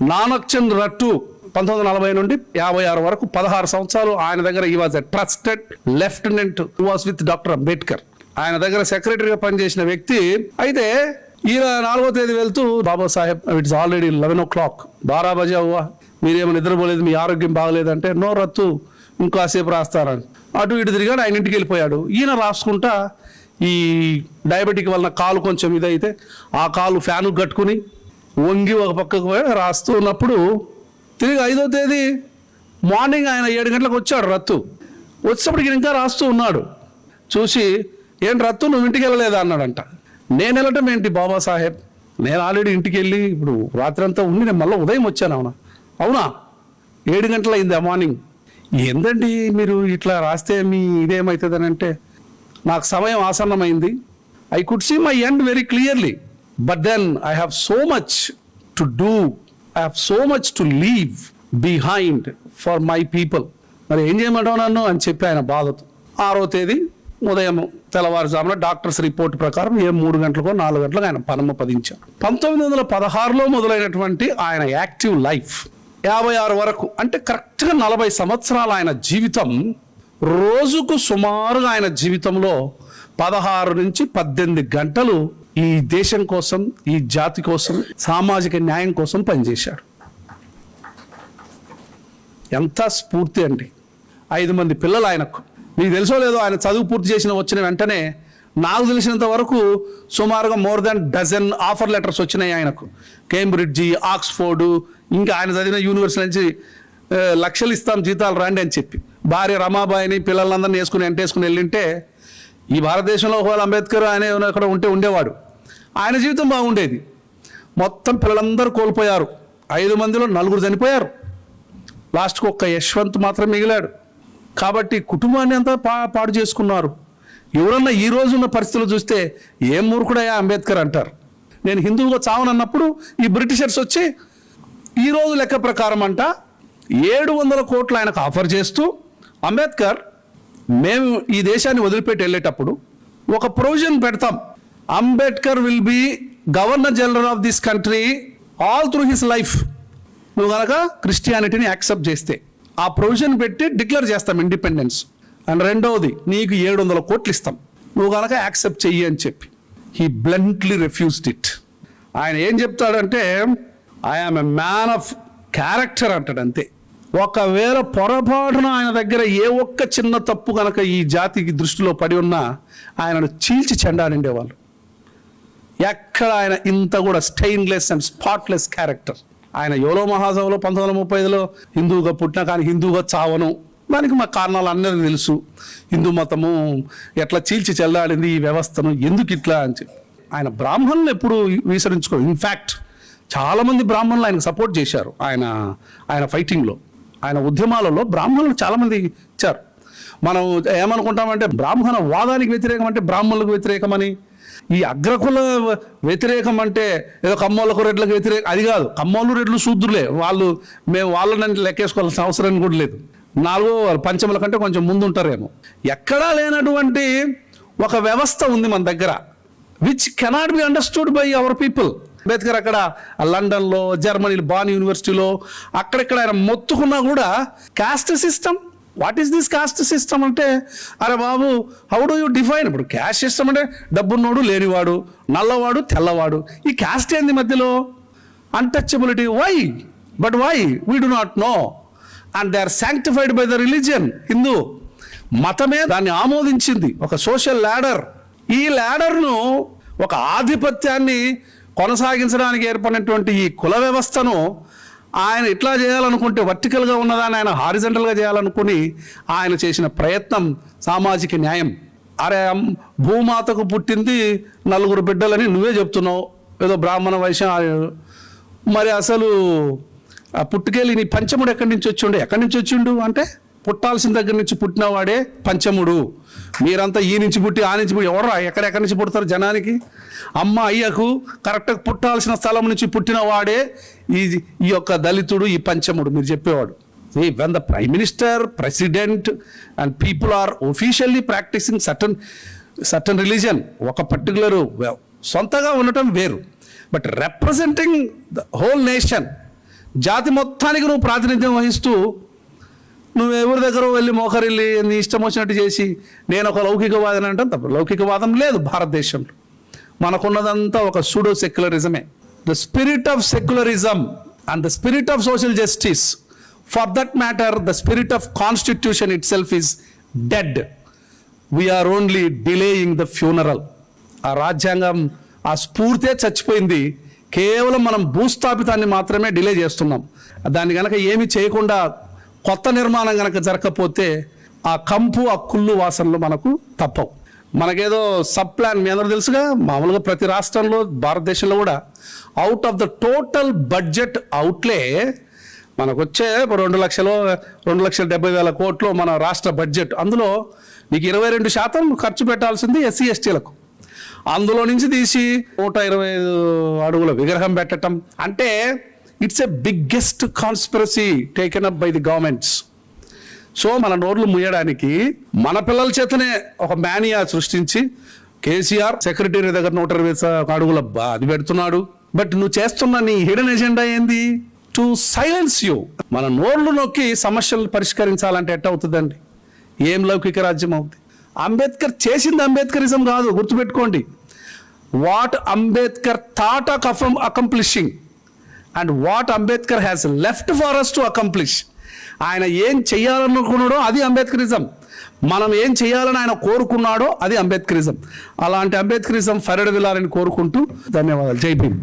నానక్ చంద్ రట్టు పంతొమ్మిది వందల నలభై నుండి యాభై ఆరు వరకు పదహారు సంవత్సరాలు ఆయన దగ్గర ఈ was a trusted lieutenant was with doctor Ambedkar ఆయన దగ్గర సెక్రటరీగా పనిచేసిన వ్యక్తి. అయితే ఈయన నాలుగో తేదీ వెళ్తూ Baba Saheb it's already eleven o'clock బారా బజా హువా మీరేమో నిద్రపోలేదు మీ ఆరోగ్యం బాగలేదంటే నో రత్తు ఇంకాసేపు రాస్తారని. అటు ఇటు తిరిగాడు ఆయన ఇంటికి వెళ్ళిపోయాడు. ఈయన రాసుకుంటా ఈ డయాబెటిక్ వలన కాలు కొంచెం ఇదైతే ఆ కాలు ఫ్యాను కట్టుకుని వంగి ఒక పక్కకు పోయి రాస్తూ ఉన్నప్పుడు తిరిగి ఐదో తేదీ మార్నింగ్ ఆయన ఏడు గంటలకు వచ్చాడు రత్తు. వచ్చేప్పటికి ఇంకా రాస్తూ ఉన్నాడు. చూసి ఏం రత్తు నువ్వు ఇంటికి వెళ్ళలేదా? అన్నాడంట. నేను వెళ్ళటం ఏంటి బాబాసాహెబ్? నేను ఆల్రెడీ ఇంటికి వెళ్ళి ఇప్పుడు రాత్రి అంతా ఉండి నేను మళ్ళీ ఉదయం వచ్చాను అవునా? అవునా? ఏడు గంటల అయింది ఆ మార్నింగ్? ఏందండి మీరు ఇట్లా రాస్తే మీ ఇదేమవుతుందని అంటే నాకు సమయం ఆసన్నమైంది. I could see my end very clearly. But then I have so much to do I have so much to leave behind for my people మరి ఏం చేయమంటావు నన్ను? అని చెప్పి ఆయన బాధతో. ఆరో తేదీ ఉదయం తెల్లవారుజామున డాక్టర్స్ రిపోర్ట్ ప్రకారం ఏ మూడు గంటలకో నాలుగు గంటలకు ఆయన పనమ్మ పదించారు పంతొమ్మిది వందల పదహారులో మొదలైనటువంటి ఆయన యాక్టివ్ లైఫ్ యాభై ఆరు వరకు అంటే కరెక్ట్గా నలభై సంవత్సరాల ఆయన జీవితం రోజుకు సుమారుగా ఆయన జీవితంలో పదహారు నుంచి పద్దెనిమిది గంటలు ఈ దేశం కోసం ఈ జాతి కోసం సామాజిక న్యాయం కోసం పనిచేశాడు. ఎంత స్ఫూర్తి అండి. ఐదు మంది పిల్లలు ఆయనకు. మీకు తెలుసో లేదో ఆయన చదువు పూర్తి చేసిన వచ్చిన వెంటనే నాకు తెలిసినంత వరకు సుమారుగా more than dozen offer letters వచ్చినాయి ఆయనకు. కేంబ్రిడ్జి ఆక్స్ఫోర్డు ఇంకా ఆయన చదివిన యూనివర్సిటీ నుంచి లక్షలు ఇస్తాం జీతాలు రాండి అని చెప్పి. భార్య రమాబాయిని పిల్లలందరినీ వేసుకుని ఎంటేసుకుని వెళ్ళింటే ఈ భారతదేశంలో ఒకవేళ అంబేద్కర్ ఆయన అక్కడ ఉంటే ఉండేవాడు. ఆయన జీవితం బాగుండేది. మొత్తం పిల్లలందరూ కోల్పోయారు. ఐదు మందిలో నలుగురు చనిపోయారు. లాస్ట్కి ఒక్క యశ్వంత్ మాత్రం మిగిలాడు. కాబట్టి కుటుంబాన్ని అంతా పా పాడు చేసుకున్నారు. ఎవరన్నా ఈ రోజున్న పరిస్థితులు చూస్తే ఏం మూర్ఖుడయ్యా అంబేద్కర్ అంటారు. నేను హిందువుగా చావనన్నప్పుడు ఈ బ్రిటిషర్స్ వచ్చి ఈ రోజు లెక్క ప్రకారం అంట ఏడు వందల కోట్లు ఆయనకు ఆఫర్ చేస్తూ అంబేద్కర్ మేము ఈ దేశాన్ని వదిలిపెట్టి వెళ్ళేటప్పుడు ఒక ప్రొవిజన్ పెడతాం. Ambedkar will be governor general of this country all through his life నువ్వు కనుక క్రిస్టియానిటీని యాక్సెప్ట్ చేస్తే ఆ ప్రొవిజన్ పెట్టి డిక్లేర్ చేస్తాం ఇండిపెండెన్స్ అండ్ రెండవది నీకు ఏడు వందల కోట్లు ఇస్తాం. నువ్వు కనుక యాక్సెప్ట్ చెయ్యి అని చెప్పి. హీ బ్లంట్లీ రిఫ్యూజ్డ్ ఇట్ ఆయన ఏం చెప్తాడంటే I am a man of character అంటాడు అంతే. ఒకవేళ పొరపాటున ఆయన దగ్గర ఏ ఒక్క చిన్న తప్పు కనుక ఈ జాతికి దృష్టిలో పడి ఉన్నా ఆయనను చీల్చి చెండాడిండేవాళ్ళు. ఎక్కడ ఆయన ఇంత కూడా స్టెయిన్లెస్ అండ్ స్పాట్లెస్ క్యారెక్టర్ ఆయన యోలో మహాసభలో పంతొమ్మిది వందల ముప్పై ఐదులో హిందువుగా పుట్టినా కానీ హిందువుగా చావను. దానికి మా కారణాలు అందరికీ తెలుసు. హిందూ మతము ఎట్లా చీల్చి చెల్లాడింది ఈ వ్యవస్థను ఎందుకు ఇట్లా అని చెప్పి. ఆయన బ్రాహ్మణులు ఎప్పుడు విసరించుకో ఇన్ఫ్యాక్ట్ చాలామంది బ్రాహ్మణులు ఆయనకు సపోర్ట్ చేశారు ఆయన ఆయన ఫైటింగ్లో ఆయన ఉద్యమాలలో బ్రాహ్మణులు చాలామంది ఇచ్చారు. మనం ఏమనుకుంటామంటే బ్రాహ్మణ వాదానికి వ్యతిరేకం అంటే బ్రాహ్మణులకు వ్యతిరేకమని ఈ అగ్రకుల వ్యతిరేకం అంటే ఏదో కమ్మోళ్ళకు రెడ్లకు వ్యతిరేక అది కాదు. కమ్మోళ్ళు రెడ్లు శూద్రులే. వాళ్ళు మేము వాళ్ళని లెక్కేసుకోవాల్సిన అవసరం కూడా లేదు. నాలుగో పంచముల కంటే కొంచెం ముందు ఉంటారేమో ఎక్కడా లేనటువంటి ఒక వ్యవస్థ ఉంది మన దగ్గర which cannot be understood by our people Ambedkar అక్కడ లండన్లో జర్మనీలో బాన్ యూనివర్సిటీలో అక్కడెక్కడ ఆయన మొత్తుకున్నా కూడా caste system what is this caste system అంటే అరే బాబు హౌ డూ యూ డిఫైన్ ఇప్పుడు క్యాస్ట్ సిస్టమ్ అంటే డబ్బున్నోడు లేనివాడు నల్లవాడు తెల్లవాడు. ఈ క్యాస్ట్ ఏంది మధ్యలో? Untouchability why but why we do not know and they are sanctified by the religion Hindu మతమే దాన్ని ఆమోదించింది. ఒక సోషల్ ల్యాడర్ ఈ ల్యాడర్ను ఒక ఆధిపత్యాన్ని కొనసాగించడానికి ఏర్పడినటువంటి ఈ కుల వ్యవస్థను ఆయన ఇట్లా చేయాలనుకుంటే వర్టికల్గా ఉన్నదాన్ని ఆయన హారిజెంటల్గా చేయాలనుకుని ఆయన చేసిన ప్రయత్నం సామాజిక న్యాయం. అరే భూమాతకు పుట్టింది నలుగురు బిడ్డలని నువ్వే చెప్తున్నావు. ఏదో బ్రాహ్మణ వైశ్య మరి అసలు పుట్టుకెళ్ళి నీ పంచముడు ఎక్కడి నుంచి వచ్చిండు? ఎక్కడి నుంచి వచ్చిండు అంటే పుట్టాల్సిన దగ్గర నుంచి పుట్టినవాడే పంచముడు. మీరంతా ఈ నుంచి పుట్టి ఆ నుంచి పుట్టి ఎవరు ఎక్కడెక్కడి నుంచి పుడతారు జనానికి? అమ్మ అయ్యకు కరెక్ట్గా పుట్టాల్సిన స్థలం నుంచి పుట్టిన వాడే ఈ ఈ యొక్క దళితుడు ఈ పంచముడు. మీరు చెప్పేవాడు. When the prime minister president and people are officially practicing certain certain religion ఒక పర్టికులర్ సొంతగా ఉండటం వేరు. But representing the whole nation జాతి మొత్తానికి నువ్వు ప్రాతినిధ్యం వహిస్తూ నువ్వు ఎవరి దగ్గర వెళ్ళి మోకరిల్లి నీ ఇష్టం వచ్చినట్టు చేసి నేను ఒక లౌకికవాదం అంటే తప్ప లౌకికవాదం లేదు భారతదేశంలో. మనకున్నదంతా ఒక pseudo సెక్యులరిజమే the spirit of secularism and the spirit of social justice for that matter the spirit of constitution itself is dead we are only delaying the funeral ఆ రాజ్యాంగం ఆ స్ఫూర్తే చచ్చిపోయింది. కేవలం మనం భూస్థాపితాన్ని మాత్రమే డిలే చేస్తున్నాం. దాన్ని కనుక ఏమి చేయకుండా కొత్త నిర్మాణం కనుక జరగకపోతే ఆ కంపు ఆ కుళ్ళు వాసనలు మనకు తప్పవు. మనకేదో సబ్ ప్లాన్ మీ అందరూ తెలుసుగా మామూలుగా ప్రతి రాష్ట్రంలో భారతదేశంలో కూడా out of the total budget outlay మనకు వచ్చే రెండు లక్షలు రెండు లక్షల డెబ్బై వేల కోట్లు మన రాష్ట్ర బడ్జెట్ అందులో నీకు ఇరవై రెండు శాతం ఖర్చు పెట్టాల్సింది ఎస్సీ ఎస్టీలకు. అందులో నుంచి తీసి నూట ఇరవై ఐదు అడుగుల విగ్రహం పెట్టడం అంటే it's a biggest conspiracy taken up by the governments so మన నోర్లు ముయ్యడానికి మన పిల్లల చేతనే ఒక మేనియా సృష్టించి కేసీఆర్ సెక్రటరీ దగ్గర నూట ఇరవై అడుగుల అది పెడుతున్నాడు. బట్ నువ్వు చేస్తున్న నీ హిడెన్ ఎజెండా ఏంది? టు సైలెన్స్ యూ మన నోర్లు నొక్కి సమస్యలు పరిష్కరించాలంటే ఎట్ట అవుతుందండి? ఏం లౌకిక రాజ్యం అవుతుంది అంబేద్కర్ చేసింది అంబేద్కరిజం కాదు గుర్తుపెట్టుకోండి. What Ambedkar thought of accomplishing and what Ambedkar has left for us to accomplish ఆయన ఏం చేయాలనుకున్నాడో అది అంబేద్కరిజం. మనం ఏం చేయాలని ఆయన కోరుకున్నాడో అది అంబేద్కరిజం. అలాంటి అంబేద్కరిజం ఫెరడ్ విలాలని కోరుకుంటూ ధన్యవాదాలు. జై భీమ్.